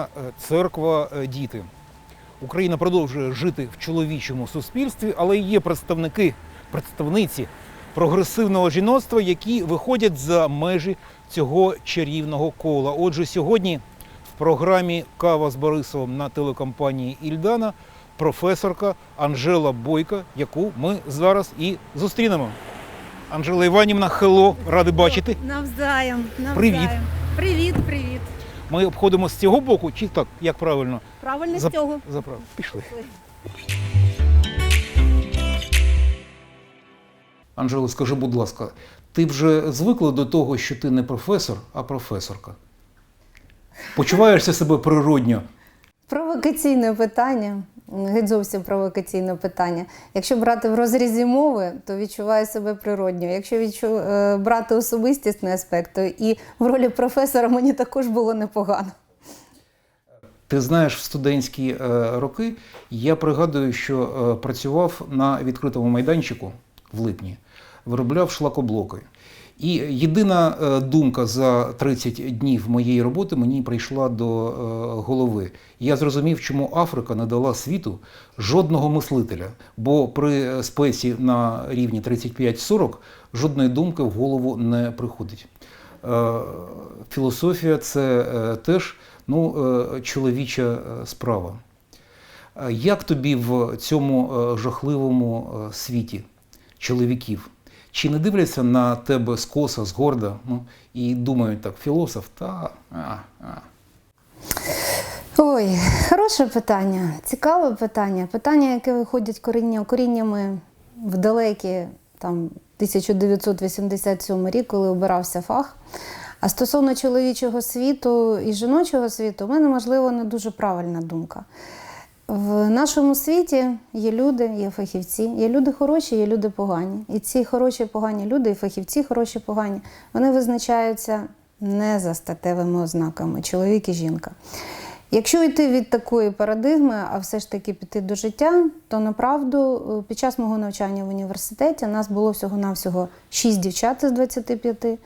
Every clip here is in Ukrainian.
е, церква, е, діти. Україна продовжує жити в чоловічому суспільстві, але є представники, представниці прогресивного жіноцтва, які виходять за межі цього чарівного кола. Отже, сьогодні в програмі Кава з Борисовим на телекомпанії Ільдана професорка Анжела Бойка, яку ми зараз і зустрінемо. Анжела Іванівна, хело, радий бачити. Навзаєм, навзаєм. Привіт. Привіт, привіт. Ми обходимо з цього боку, чи так, як правильно? Правильно з цього. Заправ. Пішли. Анжело, скажи, будь ласка, ти вже звикла до того, що ти не професор, а професорка? Почуваєшся себе природньо? Провокаційне питання. Геть зовсім провокаційне питання. Якщо брати в розрізі мови, то відчуваю себе природньо. Якщо відчу... е, брати особистісний аспект, то і в ролі професора мені також було непогано. Ти знаєш, в студентські е, роки я пригадую, що е, працював на відкритому майданчику в липні, виробляв шлакоблоки. І єдина е, думка за 30 днів моєї роботи мені прийшла до е, голови. Я зрозумів, чому Африка не дала світу жодного мислителя, бо при спесі на рівні 35-40 жодної думки в голову не приходить. Е, Філософія це е, теж ну, е, чоловіча е, справа. Е, Як тобі в цьому е, жахливому е, світі чоловіків? Чи не дивляться на тебе скоса, згорда, ну, і думають так, філософ, та. А, а. Ой, хороше питання, цікаве питання. Питання, яке виходять коріння, коріннями в далекі там 1987 рік, коли обирався фах. А стосовно чоловічого світу і жіночого світу, у мене, можливо, не дуже правильна думка. В нашому світі є люди, є фахівці, є люди хороші, є люди погані. І ці хороші погані люди, і фахівці хороші погані, вони визначаються не за статевими ознаками чоловік і жінка. Якщо йти від такої парадигми, а все ж таки піти до життя, то направду е, під час мого навчання в університеті нас було всього-навсього 6 дівчат із 25.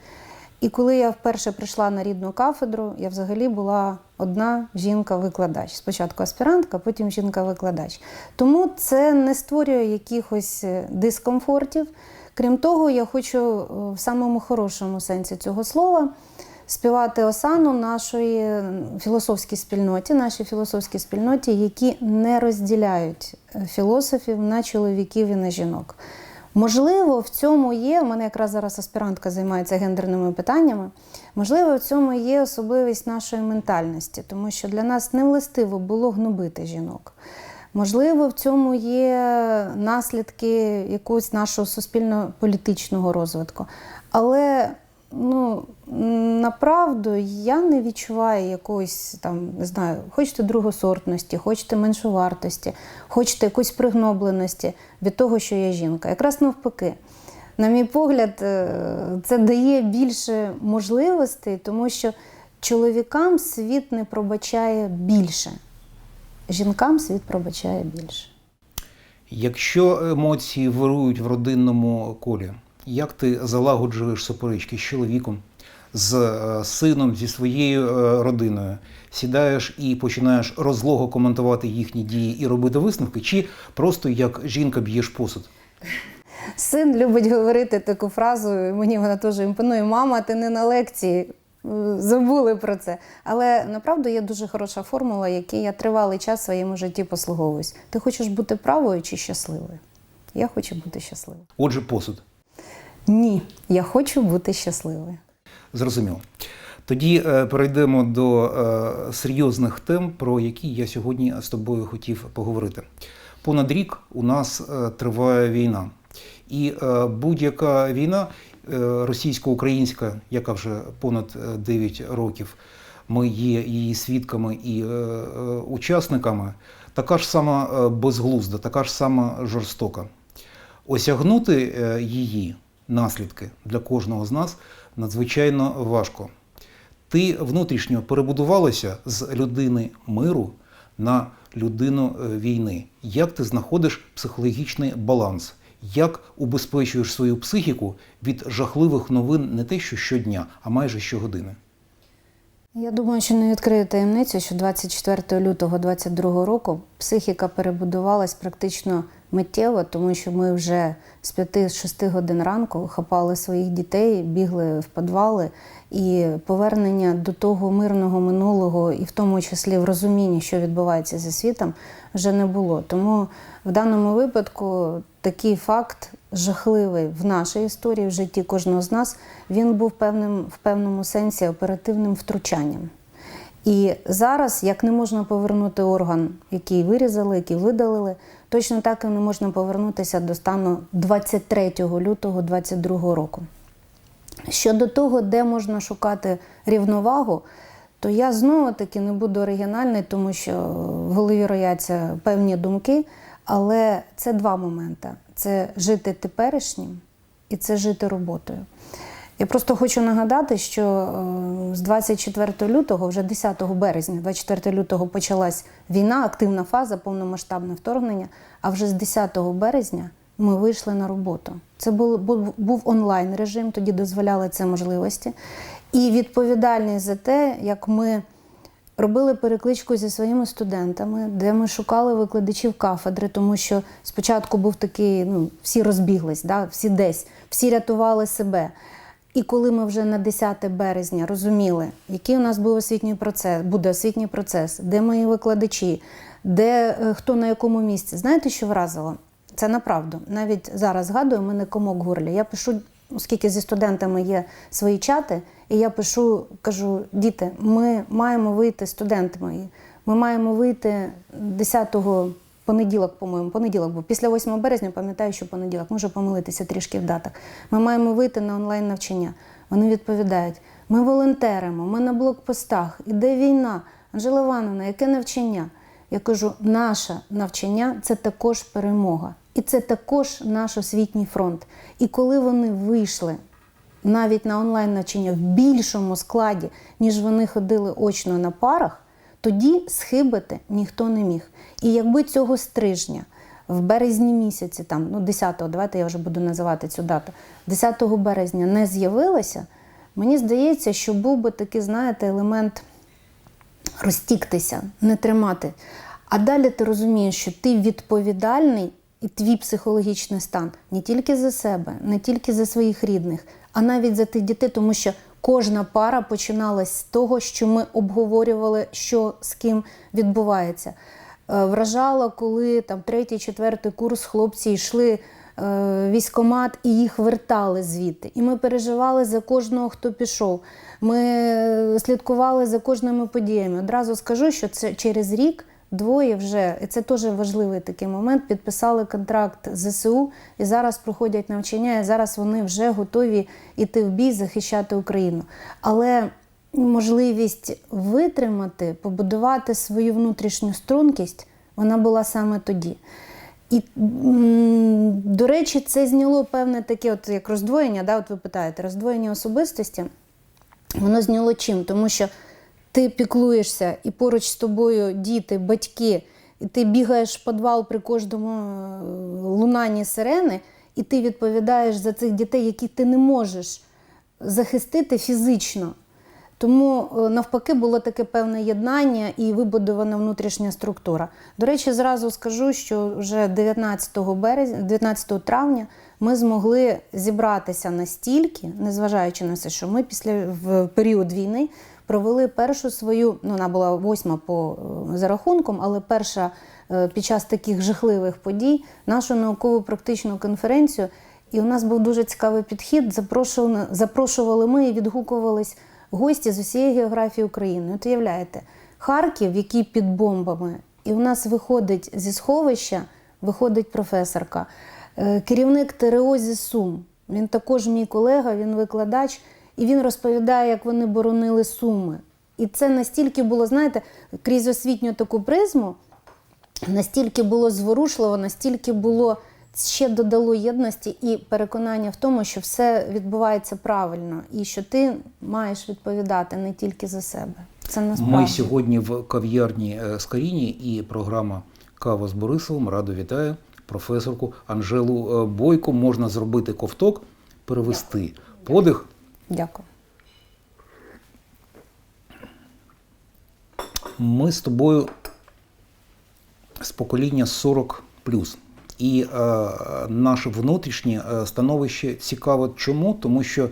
І коли я вперше прийшла на рідну кафедру, я взагалі була одна жінка-викладач. Спочатку аспірантка, потім жінка-викладач. Тому це не створює якихось е, дискомфортів. Крім того, я хочу е, в самому хорошому сенсі цього слова співати осану нашої філософській спільноті, нашій філософській спільноті, які не розділяють е, філософів на чоловіків і на жінок. Можливо, в цьому є, у мене якраз зараз аспірантка займається гендерними питаннями. Можливо, в цьому є особливість нашої ментальності, тому що для нас не властиво було гнобити жінок. Можливо, в цьому є наслідки якогось нашого суспільно-політичного розвитку. Але ну, направду я не відчуваю якоїсь там, не знаю, хочете другосортності, хочете меншовартості, хочете якоїсь пригнобленості від того, що я жінка. Якраз навпаки. На мій погляд, е, це дає більше можливостей, тому що чоловікам світ не пробачає більше. Жінкам світ пробачає більше. Якщо емоції вирують в родинному колі, як ти залагоджуєш суперечки з чоловіком, з е, сином, зі своєю е, родиною? Сідаєш і починаєш розлого коментувати їхні дії і робити висновки, чи просто як жінка б'єш посуд? Син любить говорити таку фразу, і мені вона теж імпонує. Мама, ти не на лекції. Е, Забули про це. Але направду є дуже хороша формула, якій я тривалий час в своєму житті послуговуюсь. Ти хочеш бути правою чи щасливою? Я хочу бути щасливою. Отже, посуд. Ні, я хочу бути щасливою. Зрозуміло. Тоді е, перейдемо до е, серйозних тем, про які я сьогодні з тобою хотів поговорити. Понад рік у нас е, триває війна, і е, будь-яка війна е, російсько-українська, яка вже понад е, 9 років, ми є її свідками і е, е, учасниками, така ж сама е, безглузда, така ж сама жорстока. Осягнути е, її наслідки для кожного з нас надзвичайно важко. Ти внутрішньо перебудувалася з людини миру на людину е, війни. Як ти знаходиш психологічний баланс? Як убезпечуєш свою психіку від жахливих новин не те, що щодня, а майже щогодини? Я думаю, що не відкрию таємницю, що 24 лютого 2022 року психіка перебудувалась практично миттєво, тому що ми вже з 5-6 годин ранку хапали своїх дітей, бігли в підвали, і повернення до того мирного минулого, і в тому числі в розумінні, що відбувається зі світом, вже не було. Тому в даному випадку такий факт жахливий в нашій історії, в житті кожного з нас, він був певним в певному сенсі оперативним втручанням. І зараз, як не можна повернути орган, який вирізали, який видалили, точно так і не можна повернутися до стану 23 лютого 2022 року. Щодо того, де можна шукати рівновагу, то я знову таки не буду оригінальний, тому що в голові рояться певні думки, але це два моменти: це жити теперішнім і це жити роботою. Я просто хочу нагадати, що е, з 24 лютого, вже 10 березня, 24 лютого почалась війна, активна фаза, повномасштабне вторгнення. А вже з 10 березня ми вийшли на роботу. Це був, був, онлайн режим, тоді дозволяли це можливості. І відповідальність за те, як ми робили перекличку зі своїми студентами, де ми шукали викладачів кафедри, тому що спочатку був такий, ну, всі розбіглись, да, всі десь, всі рятували себе. І коли ми вже на 10 березня розуміли, який у нас був освітній процес, буде освітній процес, де мої викладачі, де е, хто на якому місці, знаєте, що вразило? Це направду. Навіть зараз згадую, у мене комок горлі. Я пишу, оскільки зі студентами є свої чати, і я пишу, кажу: діти, ми маємо вийти, студенти мої, ми маємо вийти 10-го понеділок, по-моєму, понеділок був. Після 8 березня, пам'ятаю, що понеділок, можу помилитися трішки в датах. Ми маємо вийти на онлайн навчання. Вони відповідають: ми волонтеримо, ми на блокпостах, іде війна. Анжела Івановна, яке навчання? Я кажу, наше навчання це також перемога. І це також наш освітній фронт. І коли вони вийшли навіть на онлайн навчання в більшому складі, ніж вони ходили очно на парах, тоді схибити ніхто не міг. І якби цього стрижня в березні місяці, там, ну 10-го, давайте я вже буду називати цю дату, 10 березня не з'явилося, мені здається, що був би такий, знаєте, елемент розтіктися, не тримати. А далі ти розумієш, що ти відповідальний і твій психологічний стан не тільки за себе, не тільки за своїх рідних, а навіть за тих дітей, тому що кожна пара починалась з того, що ми обговорювали, що з ким відбувається. Е, Вражало, коли там третій, четвертий курс хлопці йшли е, в і їх вертали звідти. І ми переживали за кожного, хто пішов. Ми е, слідкували за кожними подіями. Одразу скажу, що це через рік двоє вже, і це теж важливий такий момент, підписали контракт з ЗСУ і зараз проходять навчання, і зараз вони вже готові йти в бій, захищати Україну. Але можливість витримати, побудувати свою внутрішню стрункість, вона була саме тоді. І, до речі, це зняло певне таке, от як роздвоєння, да, от ви питаєте, роздвоєння особистості, воно зняло чим? Тому що ти піклуєшся і поруч з тобою діти, батьки, і ти бігаєш в підвал при кожному е, лунанні сирени, і ти відповідаєш за цих дітей, які ти не можеш захистити фізично. Тому е, навпаки було таке певне єднання і вибудована внутрішня структура. До речі, зразу скажу, що вже 19 березня, 19 травня ми змогли зібратися настільки, незважаючи на все, що ми після в період війни провели першу свою, ну вона була восьма по е, зарахункам, але перша е, під час таких жахливих подій нашу наукову практичну конференцію. І у нас був дуже цікавий підхід. Запрошували, запрошували ми і відгукувались гості з усієї географії України. От уявляєте, Харків, який під бомбами, і у нас виходить зі сховища, виходить професорка, Е, керівник ТРО зі Сум. Він також мій колега, він викладач, і він розповідає, як вони боронили Суми. І це настільки було, знаєте, крізь освітню таку призму, настільки було зворушливо, настільки було ще додало єдності і переконання в тому, що все відбувається правильно, і що ти маєш відповідати не тільки за себе. Це насправді. Ми сьогодні в кав'ярні е, Скаріні і програма Кава з Борисовим радо вітаю професорку Анжелу е, Бойко. Можна зробити ковток, перевести подих. Дякую. Ми з тобою з покоління 40 І е, наше внутрішнє е, становище цікаве. Чому? Тому що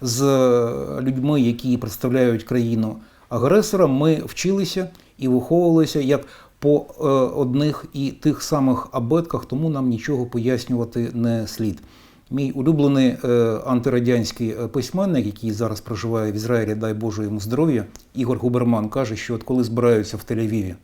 з людьми, які представляють країну агресора, ми вчилися і виховувалися як по е, одних і тих самих абетках, тому нам нічого пояснювати не слід. Мій улюблений е, антирадянський е, письменник, який зараз проживає в Ізраїлі, дай Боже йому здоров'я, Ігор Губерман каже, що от коли збираються в Тель-Авіві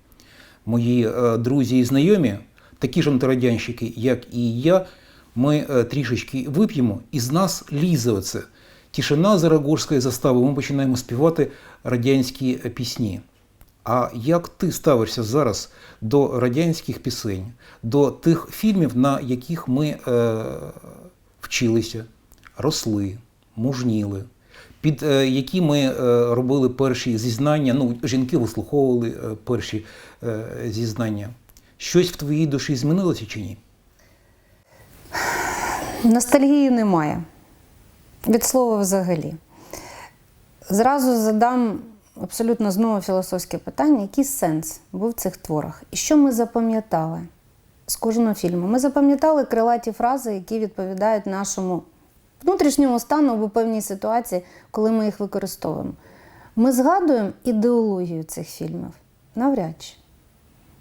мої е, друзі і знайомі, такі ж антирадянщики, як і я, ми трішечки вип'ємо, і з нас лізе оце. Тишина за Рогорської застави, ми починаємо співати радянські пісні. А як ти ставишся зараз до радянських пісень, до тих фільмів, на яких ми е, вчилися, росли, мужніли, під е, які ми е, робили перші зізнання, ну, жінки вислуховували е, перші зізнання. Щось в твоїй душі змінилося чи ні? Ностальгії немає. Від слова взагалі. Зразу задам абсолютно знову філософське питання: який сенс був в цих творах? І що ми запам'ятали з кожного фільму? Ми запам'ятали крилаті фрази, які відповідають нашому внутрішньому стану або певній ситуації, коли ми їх використовуємо. Ми згадуємо ідеологію цих фільмів? Навряд чи.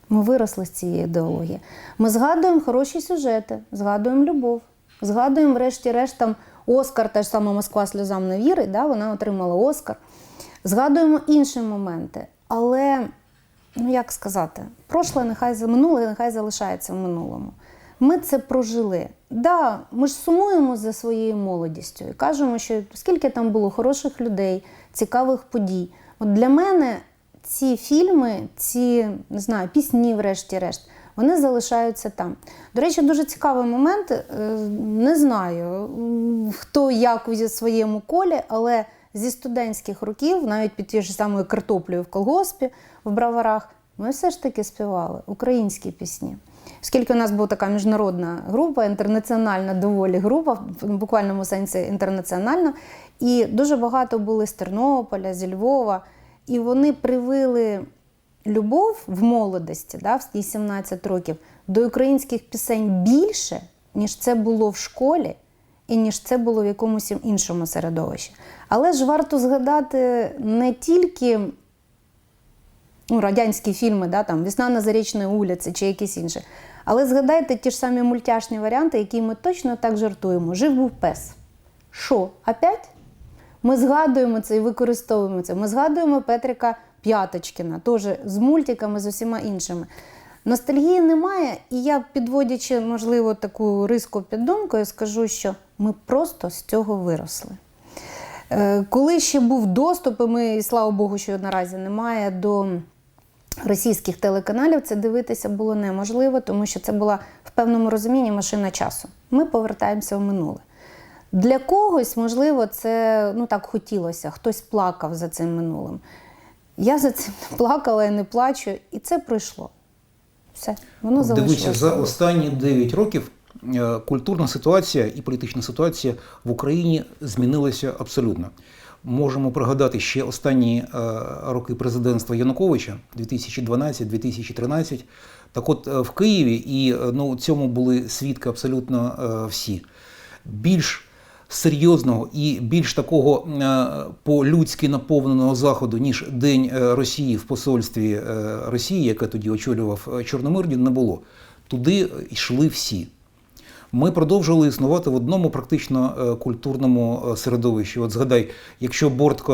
Ми виросли з цієї ідеології. Ми згадуємо хороші сюжети, згадуємо любов, згадуємо, врешті-решт, там Оскар, та ж сама Москва сльозам не вірить, да, вона отримала Оскар. Згадуємо інші моменти. Але, ну як сказати, прошле нехай минуле, нехай залишається в минулому. Ми це прожили. Да, ми ж сумуємо за своєю молодістю і кажемо, що скільки там було хороших людей, цікавих подій. От для мене ці фільми, ці не знаю, пісні, врешті-решт, вони залишаються там. До речі, дуже цікавий момент. е, Не знаю, хто як у своєму колі, але зі студентських років, навіть під тією ж самою картоплею в колгоспі, в браварах, ми все ж таки співали українські пісні. Оскільки у нас була така міжнародна група, інтернаціональна доволі група, в буквальному сенсі інтернаціональна, і дуже багато були з Тернополя, зі Львова, і вони привили любов в молодості, да, в 17 років, до українських пісень більше, ніж це було в школі, і ніж це було в якомусь іншому середовищі. Але ж варто згадати не тільки ну, радянські фільми, да, там Весна на Зарічної вулиці чи якісь інші. Але згадайте ті ж самі мультяшні варіанти, які ми точно так жартуємо. Жив був пес. Що, опять? Ми згадуємо це і використовуємо це. Ми згадуємо Петрика П'яточкіна, теж з мультиками, з усіма іншими. Ностальгії немає, і я, підводячи, можливо, таку риску під думкою, скажу, що ми просто з цього виросли. Е, Коли ще був доступ, і ми, і слава Богу, що наразі немає до російських телеканалів, це дивитися було неможливо, тому що це була в певному розумінні машина часу. Ми повертаємося в минуле. Для когось, можливо, це ну так хотілося, хтось плакав за цим минулим. Я за цим не плакала і не плачу, і це пройшло. Все, воно Дивіться, залишилося. за останні 9 років е, культурна ситуація і політична ситуація в Україні змінилася абсолютно. Можемо пригадати ще останні е, роки президентства Януковича 2012-2013. Так от е, в Києві, і е, ну, цьому були свідки абсолютно всі. Більш серйозного і більш такого по-людськи наповненого заходу, ніж День Росії в посольстві Росії, яке тоді очолював Чорномирдін, не було. Туди йшли всі. Ми продовжували існувати в одному практично е, культурному е, середовищі. От згадай, якщо Бортко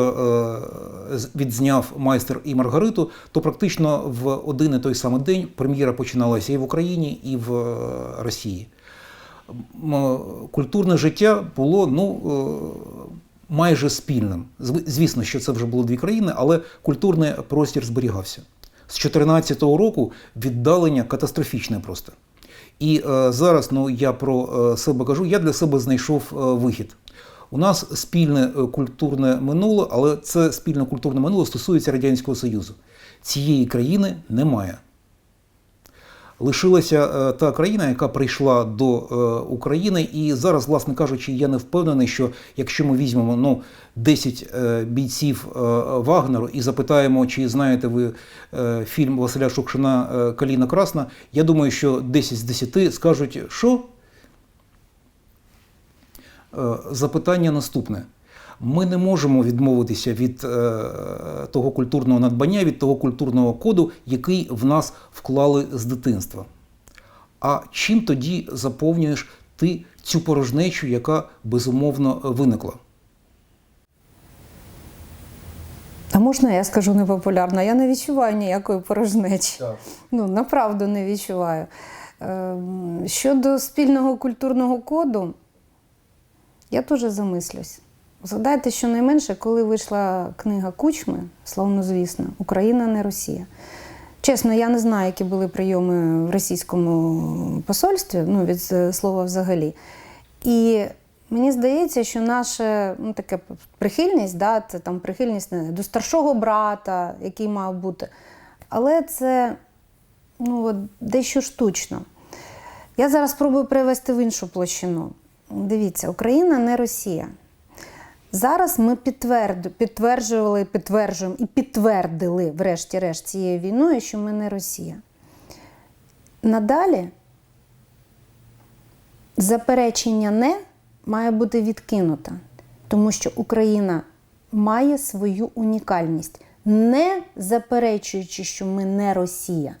е, відзняв майстер і Маргариту, то практично в один і той самий день прем'єра починалася і в Україні, і в Росії. Культурне життя було ну, майже спільним. Звісно, що це вже було дві країни, але культурний простір зберігався. З 2014 року віддалення катастрофічне просто. І е, зараз ну, я про е, себе кажу, я для себе знайшов е, вихід. У нас спільне е, культурне минуле, але це спільне культурне минуле стосується Радянського Союзу. Цієї країни немає. Лишилася е, та країна, яка прийшла до е, України, і зараз, власне кажучи, я не впевнений, що якщо ми візьмемо ну 10 е, бійців Вагнеру і запитаємо, чи знаєте ви фільм Василя Шукшина Каліна Красна, я думаю, що 10 з 10 скажуть, що запитання наступне. Ми не можемо відмовитися від е, того культурного надбання, від того культурного коду, який в нас вклали з дитинства. А чим тоді заповнюєш ти цю порожнечу, яка безумовно виникла? А можна я скажу непопулярно? Я не відчуваю ніякої порожнечі. Ну, направду не відчуваю. Ем, Щодо спільного культурного коду, я теж замислюсь. Згадайте, що найменше, коли вийшла книга Кучми, славнозвісно, Україна не Росія. Чесно, я не знаю, які були прийоми в російському посольстві, ну, від е, слова взагалі. І мені здається, що наша ну, така прихильність, да, це там прихильність до старшого брата, який мав бути. Але це ну, от, дещо штучно. Я зараз спробую перевести в іншу площину. Дивіться, Україна не Росія. Зараз ми підтверд- підтверджували, підтверджуємо і підтвердили, врешті-решт, цією війною, що ми не Росія. Надалі заперечення не має бути відкинуто, тому що Україна має свою унікальність, не заперечуючи, що ми не Росія,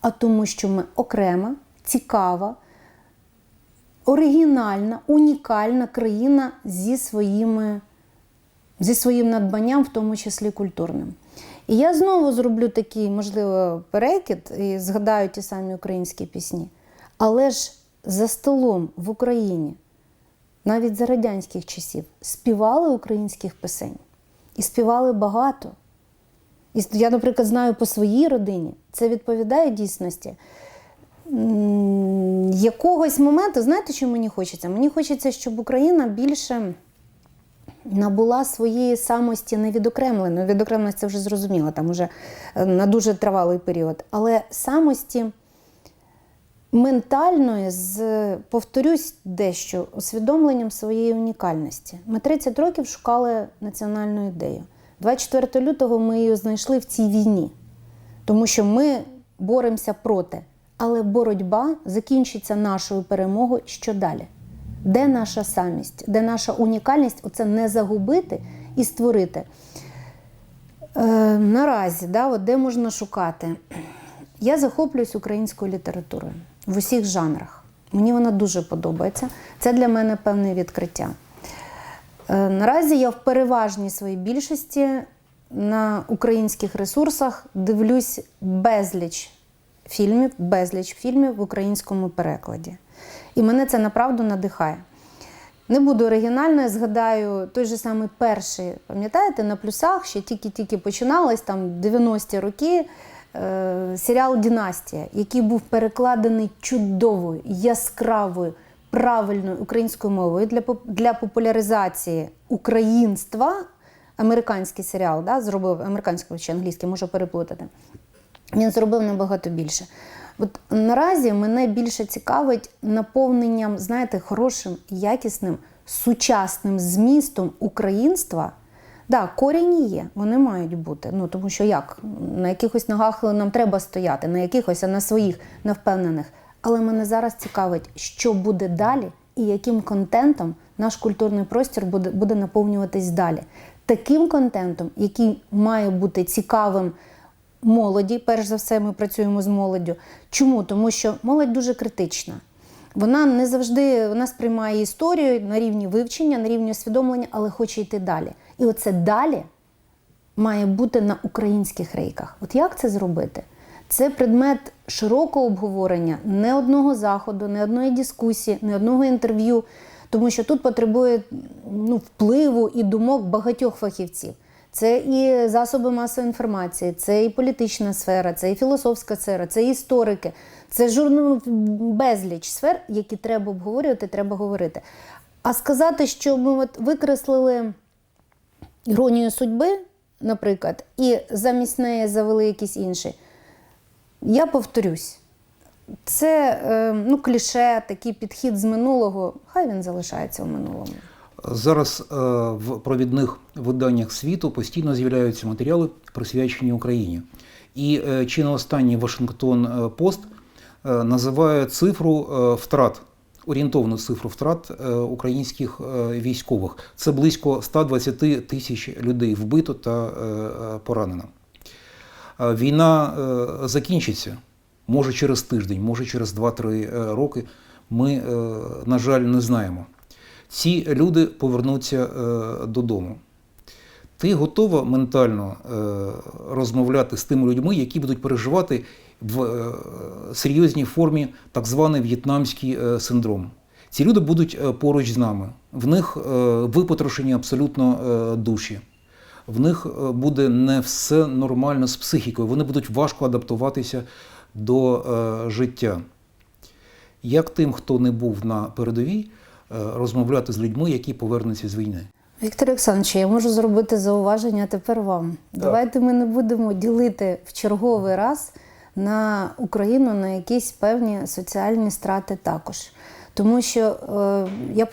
а тому, що ми окрема, цікава, оригінальна, унікальна країна зі, своїми, зі своїм надбанням, в тому числі культурним. І я знову зроблю такий, можливо, перекид і згадаю ті самі українські пісні. Але ж за столом в Україні, навіть за радянських часів, співали українських пісень. І співали багато. І я, наприклад, знаю по своїй родині, це відповідає дійсності. Якогось моменту, знаєте, що мені хочеться? Мені хочеться, щоб Україна більше набула своєї самості не відокремленої. Відокремленість це вже зрозуміло, там уже е, на дуже тривалий період. Але самості ментальної з, повторюсь дещо, усвідомленням своєї унікальності. Ми 30 років шукали національну ідею. 24 лютого ми її знайшли в цій війні, тому що ми боремося проти. Але боротьба закінчиться нашою перемогою. Що далі? Де наша самість, де наша унікальність? Оце не загубити і створити. Е, наразі, да, от де можна шукати? Я захоплююсь українською літературою в усіх жанрах. Мені вона дуже подобається. Це для мене певне відкриття. Е, Наразі я в переважній своїй більшості на українських ресурсах дивлюсь безліч фільмів, безліч фільмів в українському перекладі. І мене це направду надихає. Не буду оригінальною, згадаю той же самий перший, пам'ятаєте, на плюсах ще тільки-тільки починалось, там 90-ті роки, е, серіал Дінастія, який був перекладений чудовою, яскравою, правильною українською мовою для, для популяризації українства. Американський серіал да, зробив американський чи англійський, можу переплутати. Він зробив набагато більше. От наразі мене більше цікавить наповненням, знаєте, хорошим, якісним, сучасним змістом українства. Так, да, корінь є, вони мають бути. Ну тому що як? На якихось ногах нам треба стояти, на якихось, а на своїх, на впевнених. Але мене зараз цікавить, що буде далі і яким контентом наш культурний простір буде, буде наповнюватись далі. Таким контентом, який має бути цікавим молоді. Перш за все, ми працюємо з молоддю. Чому? Тому що молодь дуже критична. Вона не завжди вона сприймає історію на рівні вивчення, на рівні усвідомлення, але хоче йти далі. І оце далі має бути на українських рейках. От як це зробити? Це предмет широкого обговорення не одного заходу, не одної дискусії, не одного інтерв'ю, тому що тут потребує ну, впливу і думок багатьох фахівців. Це і засоби масової інформації, це і політична сфера, це і філософська сфера, це і історики, це журнал безліч сфер, які треба обговорювати, треба говорити. А сказати, що ми от викреслили іронію судьби, наприклад, і замість неї завели якісь інші. Я повторюсь, це е, ну, кліше, такий підхід з минулого. Хай він залишається в минулому. Зараз е, в провідних виданнях світу постійно з'являються матеріали, присвячені Україні. І е, чи не останній Вашингтон е, Пост називає цифру втрат, орієнтовну цифру втрат українських військових. Це близько 120 тисяч людей вбито та поранено. Війна закінчиться, може через тиждень, може через 2-3 роки. Ми, на жаль, не знаємо. Ці люди повернуться е, додому. Ти готова ментально е, розмовляти з тими людьми, які будуть переживати в е, серйозній формі так званий в'єтнамський синдром. Ці люди будуть поруч з нами. В них випотрошені абсолютно душі. В них буде не все нормально з психікою. Вони будуть важко адаптуватися до життя. Як тим, хто не був на передовій, розмовляти з людьми, які повернуться з війни? Віктор Олександрович, я можу зробити зауваження тепер вам. Давайте ми не будемо ділити в черговий раз на Україну на якісь певні соціальні страти також. Тому що е, я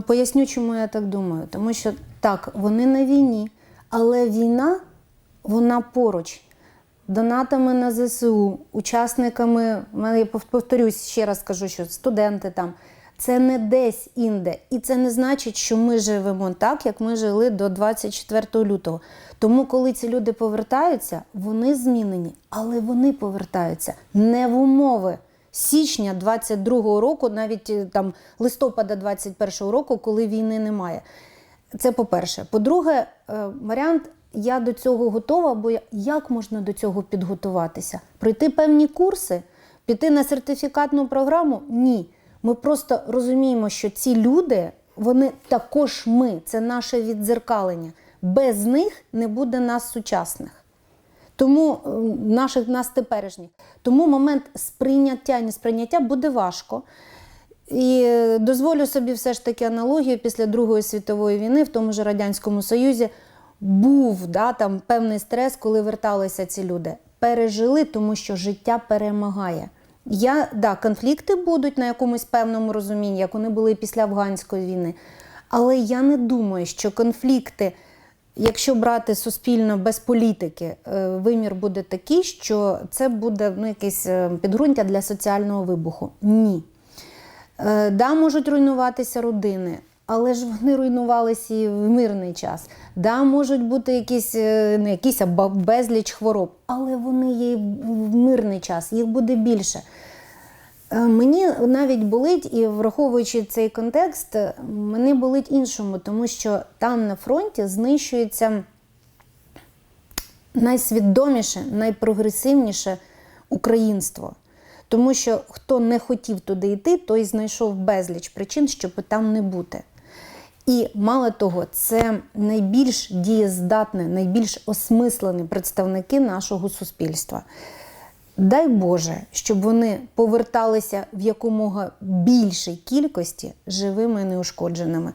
поясню, чому я так думаю. Тому що так, вони на війні, але війна вона поруч. Донатами на ЗСУ, учасниками, я пов- повторюсь, ще раз кажу, що студенти там. Це не десь інде. І це не значить, що ми живемо так, як ми жили до 24 лютого. Тому, коли ці люди повертаються, вони змінені, але вони повертаються не в умови січня 22-го року, навіть е, там листопада 21-го року, коли війни немає. Це по-перше. По-друге, е, варіант я до цього готова, бо як можна до цього підготуватися? Пройти певні курси, піти на сертифікатну програму? Ні. Ми просто розуміємо, що ці люди, вони також ми, це наше віддзеркалення. Без них не буде нас сучасних. Тому е, наших нас теперішніх. Тому момент сприйняття і несприйняття буде важко. І е, дозволю собі все ж таки аналогію після Другої світової війни в тому ж Радянському Союзі був да, там певний стрес, коли верталися ці люди. Пережили, тому що життя перемагає. Я, да, конфлікти будуть на якомусь певному розумінні, як вони були після афганської війни. Але я не думаю, що конфлікти, якщо брати суспільно без політики, е, вимір буде такий, що це буде ну, якесь е, підґрунтя для соціального вибуху. Ні. Е, Да, можуть руйнуватися родини, але ж вони руйнувалися і в мирний час. Да, можуть бути якісь, е, не якісь, а безліч хвороб, але вони є і в мирний час, їх буде більше. Е, Мені навіть болить, і враховуючи цей контекст, е, мені болить іншому, тому що там на фронті знищується найсвідоміше, найпрогресивніше українство. Тому що хто не хотів туди йти, той знайшов безліч причин, щоб там не бути. І мало того, це найбільш дієздатне, найбільш осмислені представники нашого суспільства. Дай Боже, щоб вони поверталися в якомога більшій кількості живими і неушкодженими.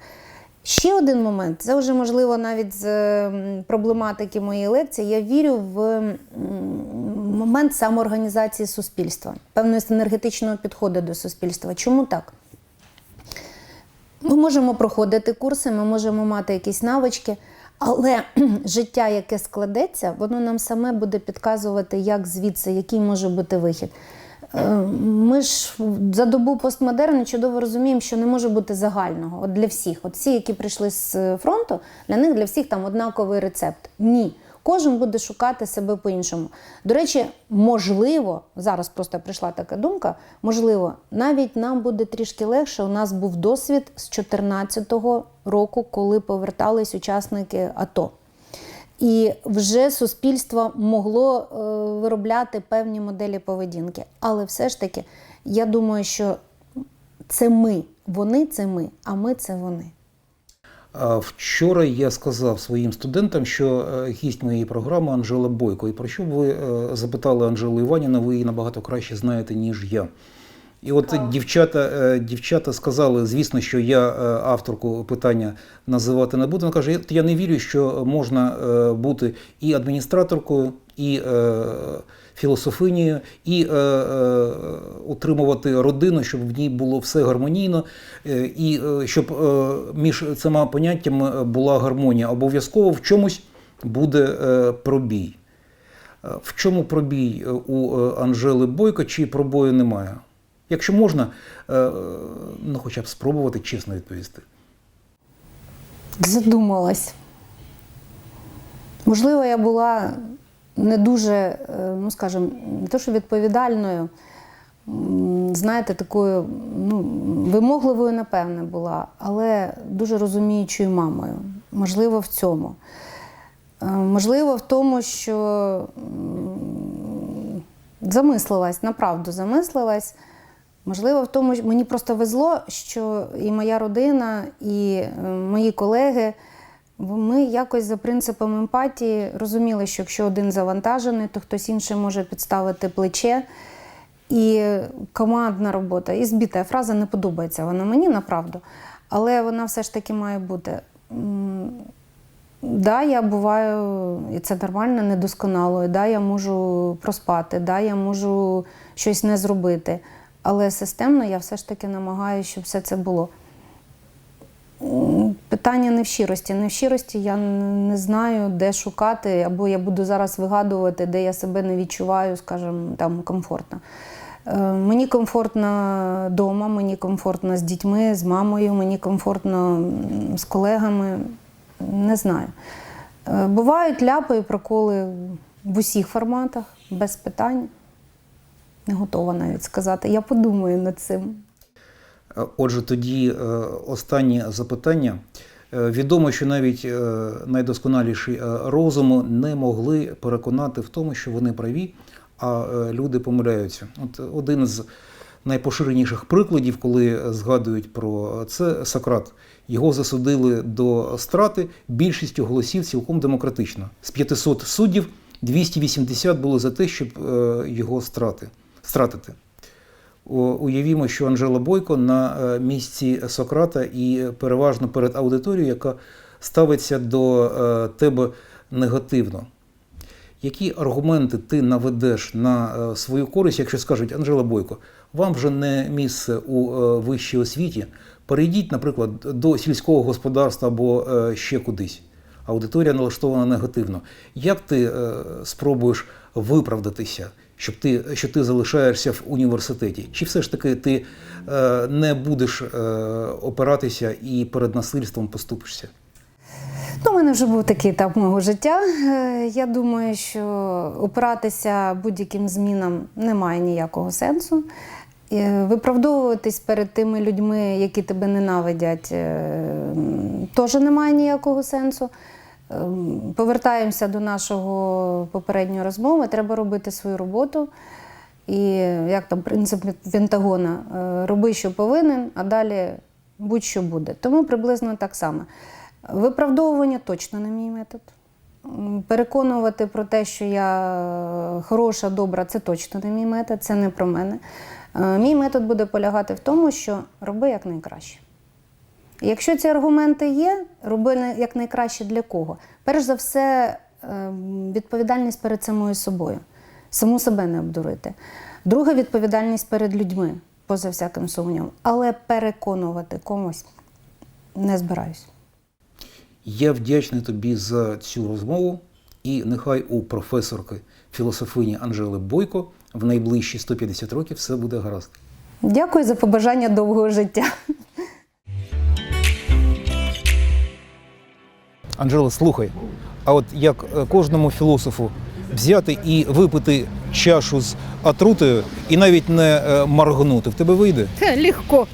Ще один момент, це вже можливо навіть з проблематики моєї лекції. Я вірю в момент самоорганізації суспільства, певного енергетичного підходу до суспільства. Чому так? Ми можемо проходити курси, ми можемо мати якісь навички, але життя, яке складеться, воно нам саме буде підказувати, як звідси, який може бути вихід. Е, Ми ж за добу постмодерну чудово розуміємо, що не може бути загального от для всіх. От всі, які прийшли з фронту, для них для всіх там однаковий рецепт. Ні. Кожен буде шукати себе по-іншому. До речі, можливо, зараз просто прийшла така думка. Можливо, навіть нам буде трішки легше. У нас був досвід з 2014 року, коли повертались учасники АТО. І вже суспільство могло е, виробляти певні моделі поведінки. Але все ж таки, я думаю, що це ми. Вони це ми, а ми це вони. Вчора я сказав своїм студентам, що е, гість моєї програми Анжела Бойко. І про що ви е, запитали Анжелу Іванівну, ви її набагато краще знаєте, ніж я. І от дівчата, е, дівчата сказали, звісно, що я авторку питання називати не буду. Вона каже, «Я- не вірю, що можна бути і адміністраторкою, і е, філософинією, і е, е, утримувати родину, щоб в ній було все гармонійно, е, і е, щоб е, між цими поняттями була гармонія. Обов'язково в чомусь буде е, пробій. Е, В чому пробій е, у Анжели Бойко, чи пробою немає? Якщо можна, ну хоча б спробувати чесно відповісти. Задумалась. Можливо, я була не дуже, е, ну скажімо, не то, що відповідальною, знаєте, такою ну, вимогливою, напевне, була, але дуже розуміючою мамою. Можливо, в цьому. Е, Можливо, в тому, що замислилась, направду замислилась. Можливо, в тому, що мені просто везло, що і моя родина, і е, мої колеги, ми якось за принципом емпатії розуміли, що якщо один завантажений, то хтось інший може підставити плече. І командна робота, і збита фраза не подобається вона мені направду, але вона все ж таки має бути. Да, я буваю, і це нормально, недосконалою. Да, я можу проспати, да, я можу щось не зробити. Але системно я все ж таки намагаюся, щоб все це було. Питання не в щирості. Не в щирості я не знаю, де шукати, або я буду зараз вигадувати, де я себе не відчуваю, скажімо, там комфортно. Е, Мені комфортно вдома, мені комфортно з дітьми, з мамою, мені комфортно з колегами. Не знаю. Е, Бувають ляпи і проколи в усіх форматах, без питань. Не готова навіть сказати. Я подумаю над цим. Е, Отже, тоді е, останнє запитання. Е, Відомо, що навіть найдосконаліші розуму не могли переконати в тому, що вони праві, а люди помиляються. От один з найпоширеніших прикладів, коли згадують про це Сократ. Його засудили до страти більшістю голосів цілком демократично. З 500 суддів 280 було за те, щоб його страти, стратити. Уявімо, що Анжела Бойко на е, місці Сократа і переважно перед аудиторією, яка ставиться до е, тебе негативно. Які аргументи ти наведеш на е, свою користь, якщо скажуть Анжела Бойко, вам вже не місце у вищій освіті, перейдіть, наприклад, до сільського господарства або ще кудись. Аудиторія налаштована негативно. Як ти спробуєш виправдатися, щоб ти, що ти залишаєшся в університеті? Чи все ж таки ти е, не будеш е, опиратися і перед насильством поступишся? Ну, у мене вже був такий етап мого життя. Е, Я думаю, що опиратися будь-яким змінам немає ніякого сенсу. Е, Виправдовуватись перед тими людьми, які тебе ненавидять, е, теж немає ніякого сенсу. Ем, Повертаємося до нашого попередньої розмови. Треба робити свою роботу. І як там принцип Пентагона, е, роби, що повинен, а далі будь-що буде. Тому приблизно так само. Виправдовування точно не мій метод. Переконувати про те, що я хороша, добра, це точно не мій метод, це не про мене. Е, Мій метод буде полягати в тому, що роби якнайкраще. Якщо ці аргументи є, роби на- якнайкраще для кого? Перш за все, е, відповідальність перед самою собою. Саму себе не обдурити. Друга відповідальність перед людьми, поза всяким сумнівом. Але переконувати комусь не збираюсь. Я вдячний тобі за цю розмову, і нехай у професорки філософині Анжели Бойко в найближчі 150 років все буде гаразд. Дякую за побажання довгого життя. Анжела, слухай, а от як е, кожному філософу взяти і випити чашу з отрутою і навіть не е, моргнути, в тебе вийде? Легко.